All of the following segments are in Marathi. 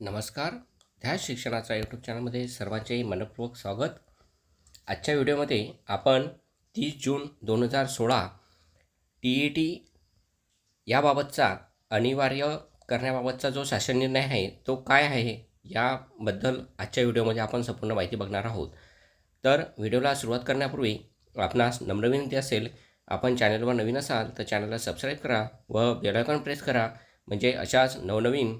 नमस्कार. ध्यास शिक्षणाचा यूट्यूब चॅनलमध्ये सर्वांचे मनपूर्वक स्वागत. आजच्या व्हिडिओमध्ये आपण तीस जून दोन हजार सोळा टी ई टी याबाबतचा अनिवार्य करण्याबाबतचा जो शासन निर्णय आहे तो काय आहे याबद्दल आजच्या व्हिडिओमध्ये आपण संपूर्ण माहिती बघणार आहोत. तर व्हिडिओला सुरुवात करण्यापूर्वी आपणास नम्र विनंती असेल आपण चॅनलवर नवीन असाल तर चॅनलला सबस्क्राईब करा व बेलायकॉन प्रेस करा. म्हणजे अशाच नवनवीन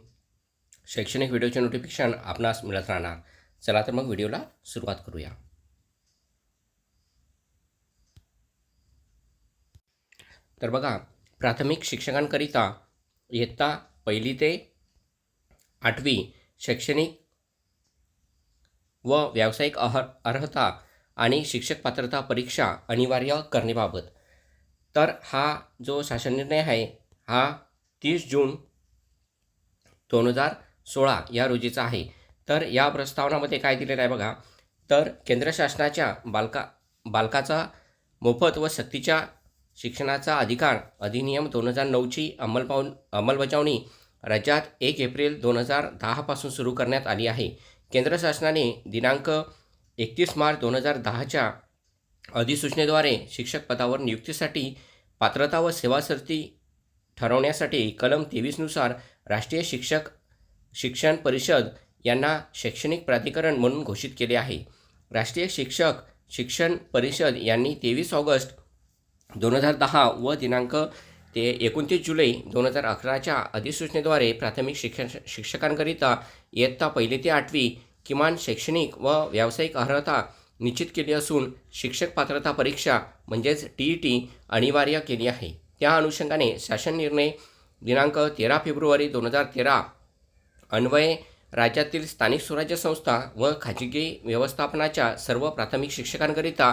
शैक्षणिक व्हिडिओचे नोटिफिकेशन आपणास मिळत राहणार. चला तर मग व्हिडिओला सुरुवात करूया. तर बघा प्राथमिक शिक्षकांकरिता इयत्ता पहिली ते आठवी शैक्षणिक व व्यावसायिक अह अर्हता आणि शिक्षक पात्रता परीक्षा अनिवार्य करण्याबाबत तर हा जो शासन निर्णय आहे हा तीस जून दोन हजार सोळा या रोजीचा आहे. तर या प्रस्तावनामध्ये काय दिलेलं आहे बघा. तर केंद्र शासनाच्या बालका बालकाचा मोफत व सक्तीच्या शिक्षणाचा अधिकार अधिनियम दोन हजार नऊची अंमलपावन अंमलबजावणी राज्यात एक एप्रिल दोन हजार दहापासून सुरू करण्यात आली आहे. केंद्र शासनाने दिनांक एकतीस मार्च दोन हजार दहाच्या अधिसूचनेद्वारे शिक्षक पदावर नियुक्तीसाठी पात्रता व सेवासर्ती ठरवण्यासाठी कलम तेवीसनुसार राष्ट्रीय शिक्षक शिक्षण परिषद यांना शैक्षणिक प्राधिकरण म्हणून घोषित केले आहे. राष्ट्रीय शिक्षक शिक्षण परिषद यांनी तेवीस ऑगस्ट दोन हजार दहा व दिनांक ते एकोणतीस जुलै दोन हजार अकराच्या अधिसूचनेद्वारे प्राथमिक शिक्षण शिक्षकांकरिता इयत्ता पहिली ते आठवी किमान शैक्षणिक व व्यावसायिक अर्हता निश्चित केली असून शिक्षक पात्रता परीक्षा म्हणजेच टी ई टी अनिवार्य केली आहे. त्या अनुषंगाने शासन निर्णय दिनांक तेरा फेब्रुवारी दोन हजार तेरा अन्वये राज्यातील स्थानिक स्वराज्य संस्था व खाजगी व्यवस्थापनाच्या सर्व प्राथमिक शिक्षकांकरिता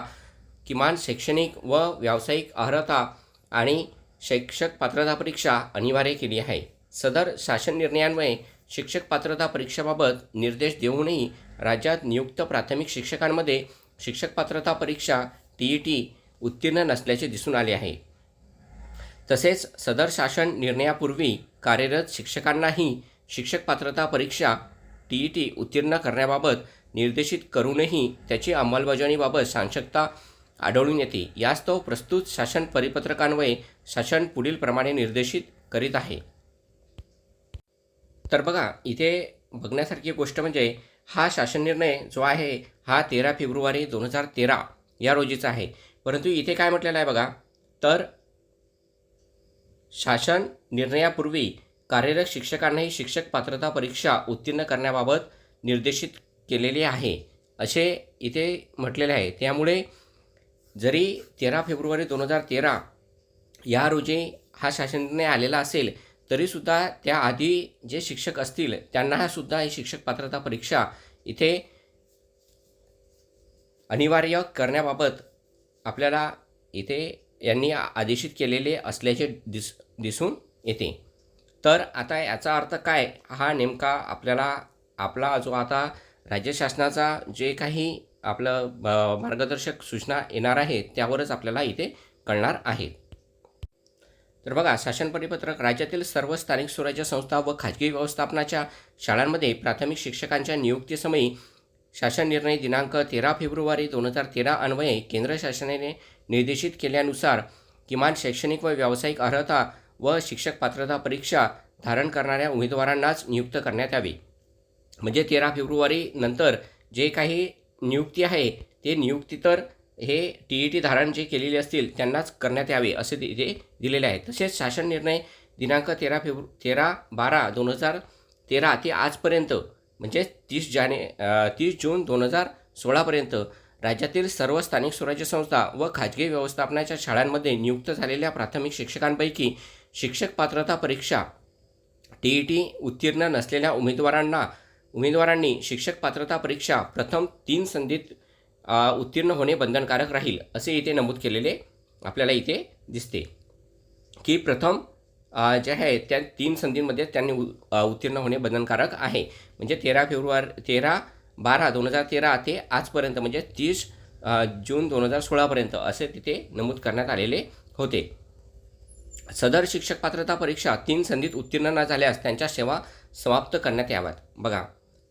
किमान शैक्षणिक व व्यावसायिक अर्हता आणि शैक्षक पात्रता परीक्षा अनिवार्य केली आहे. सदर शासन निर्णयान्वये शिक्षक पात्रता परीक्षेबाबत निर्देश देऊनही राज्यात नियुक्त प्राथमिक शिक्षकांमध्ये शिक्षक पात्रता परीक्षा टी ई टी उत्तीर्ण नसल्याचे दिसून आले आहे. तसेच सदर शासन निर्णयापूर्वी कार्यरत शिक्षकांनाही शिक्षक पात्रता परीक्षा टी ई टी उत्तीर्ण करण्याबाबत निर्देशित करूनही त्याची अंमलबजावणीबाबत सांशकता आढळून येते. यास्तव प्रस्तुत शासन परिपत्रकान्वये शासन पुढील प्रमाणे निर्देशित करीत आहे. तर बघा इथे बघण्यासारखी गोष्ट म्हणजे हा शासन निर्णय जो आहे हा तेरा फेब्रुवारी दोन हजार तेरा या रोजीचा आहे. परंतु इथे काय म्हटलेलं आहे बघा? तर शासन निर्णयापूर्वी कार्यरत शिक्षकांनाही शिक्षक पात्रता परीक्षा उत्तीर्ण करण्याबाबत निर्देशित केलेले आहे असे इथे म्हटलेले आहे. त्यामुळे जरी तेरा फेब्रुवारी दोन हजार तेरा या रोजी हा शासन निर्णय आलेला असेल तरीसुद्धा त्याआधी जे शिक्षक असतील त्यांनासुद्धा ही शिक्षक पात्रता परीक्षा इथे अनिवार्य करण्याबाबत आपल्याला इथे यांनी आदेशित केलेले असल्याचे दिस दिसून येते. तर आता याचा अर्थ काय? हा नेमका आपल्याला आपला जो आता राज्य शासनाचा जे काही आपलं ब- मार्गदर्शक सूचना येणार आहे त्यावरच आपल्याला इथे कळणार आहे तर बघा शासन परिपत्रक राज्यातील सर्व स्थानिक स्वराज्य संस्था व खाजगी व्यवस्थापनाच्या शाळांमध्ये प्राथमिक शिक्षकांच्या नियुक्तीसमयी शासन निर्णय दिनांक तेरा फेब्रुवारी दोन हजार तेरा अन्वये केंद्र शासनाने निर्देशित केल्यानुसार किमान शैक्षणिक व व्यावसायिक अर्हता व शिक्षक पात्रता परीक्षा धारण करणाऱ्या उमेदवारांनाच नियुक्त करण्यात यावी. म्हणजे तेरा फेब्रुवारी नंतर जे काही नियुक्ती आहे ते नियुक्ती तर हे टी ई टी धारण जे केलेले असतील त्यांनाच करण्यात यावे असे ते दिलेले आहे. तसेच शासन निर्णय दिनांक तेरा फेब्रु तेरा बारा दोन हजार तेरा ते आजपर्यंत म्हणजे तीस जाने तीस जून दोन हजार सोळापर्यंत राज्यातील सर्व स्थानिक स्वराज्य संस्था व खाजगी व्यवस्थापनाच्या शाळांमध्ये नियुक्त झालेल्या प्राथमिक शिक्षकांपैकी शिक्षक पात्रता परीक्षा. टी ई टी उत्तीर्ण नसलेल्या उमेदवारांना उमेदवारांनी शिक्षक पात्रता परीक्षा प्रथम तीन संधीत उत्तीर्ण होणे बंधनकारक राहील असे इथे नमूद केलेले आपल्याला इथे दिसते. की प्रथम जे आहे त्या तीन संधींमध्ये त्यांनी उ- उत्तीर्ण होणे बंधनकारक आहे. म्हणजे तेरा फेब्रुवारी तेरा बारा दोन हजार तेरा ते आजपर्यंत म्हणजे तीस जून दोन हजार सोळापर्यंत असे तिथे नमूद करण्यात आलेले होते. सदर शिक्षक पात्रता परीक्षा तीन संधीत उत्तीर्ण न झाल्यास त्यांच्या सेवा समाप्त करण्यात याव्यात. बघा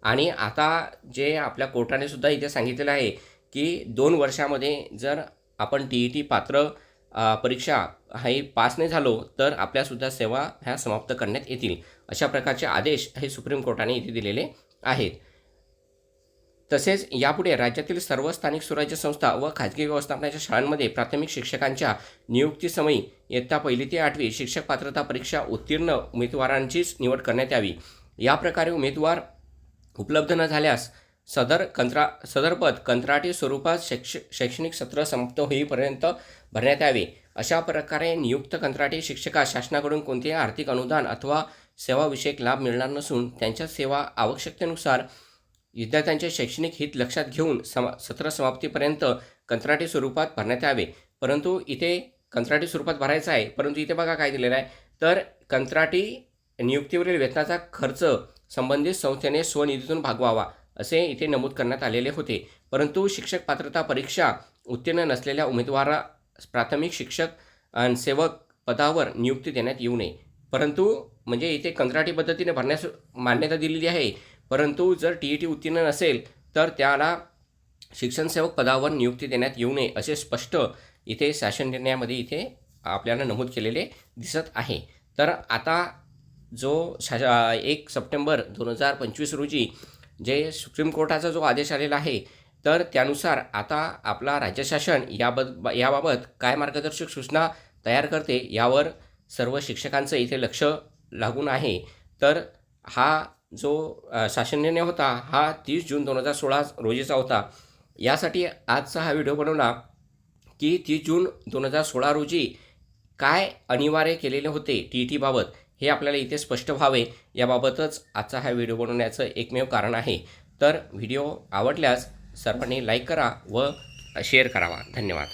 आणि आता जे आपल्या कोर्टाने सुद्धा इथे सांगितलेलं आहे की दोन वर्षामध्ये जर आपण टी ई टी पात्र परीक्षा हे पास नाही झालो तर आपल्यासुद्धा सेवा ह्या समाप्त करण्यात येतील. अशा प्रकारचे आदेश हे सुप्रीम कोर्टाने इथे दिलेले आहेत. तसेच यापुढे राज्यातील सर्व स्थानिक स्वराज्य संस्था व खाजगी व्यवस्थापनाच्या शाळांमध्ये प्राथमिक शिक्षकांच्या नियुक्तीसमयी इयत्ता पहिली ते आठवी शिक्षक पात्रता परीक्षा उत्तीर्ण उमेदवारांचीच निवड करण्यात यावी. या प्रकारे उमेदवार उपलब्ध न झाल्यास सदर कंत्रा सदरपद कंत्राटी स्वरूपात शैक्ष शैक्षणिक सत्र समाप्त होईपर्यंत भरण्यात यावे. अशा प्रकारे नियुक्त कंत्राटी शिक्षकास शासनाकडून कोणतेही आर्थिक अनुदान अथवा सेवाविषयक लाभ मिळणार नसून त्यांच्या सेवा आवश्यकतेनुसार विद्यार्थ्यांचे शैक्षणिक हित लक्षात घेऊन समा सत्र समाप्तीपर्यंत कंत्राटी स्वरूपात भरण्यात यावे. परंतु इथे कंत्राटी स्वरूपात भरायचं आहे परंतु इथे बघा काय दिलेलं आहे. तर कंत्राटी नियुक्तीवरील वेतनाचा खर्च संबंधित संस्थेने स्वनिधीतून भागवावा असे इथे नमूद करण्यात आलेले होते. परंतु शिक्षक पात्रता परीक्षा उत्तीर्ण नसलेल्या उमेदवारा प्राथमिक शिक्षक आणि सेवक पदावर नियुक्ती देण्यात येऊ नये. परंतु म्हणजे इथे कंत्राटी पद्धतीने भरण्यास मान्यता दिलेली आहे. परंतु जर टी ई टी उत्तीर्ण नसेल तर त्याला शिक्षणसेवक पदावर नियुक्ती देण्यात येऊ नये असे स्पष्ट इथे शासन निर्णयामध्ये इथे आपल्याला नमूद केलेले दिसत आहे. तर आता जो शा एक सप्टेंबर दोन हजार पंचवीस रोजी जे सुप्रीम कोर्टाचा जो आदेश आलेला आहे तर त्यानुसार आता आपला राज्य शासन याबद याबाबत काय मार्गदर्शक सूचना तयार करते यावर सर्व शिक्षकांचं इथे लक्ष लागून आहे. तर हा जो अ, शासन निर्णय होता हा तीस जून दोन हजार सोळा रोजीचा होता. यासाठी आजचा हा व्हिडिओ बनवला की तीस जून दोन हजार सोळा रोजी काय अनिवार्य केलेले होते टी ई टीबाबत हे आपल्याला इथे स्पष्ट व्हावे. याबाबतच आजचा हा व्हिडिओ बनवण्याचं एकमेव कारण आहे. तर व्हिडिओ आवडल्यास सर्वांनी लाईक करा व शेअर करावा. धन्यवाद.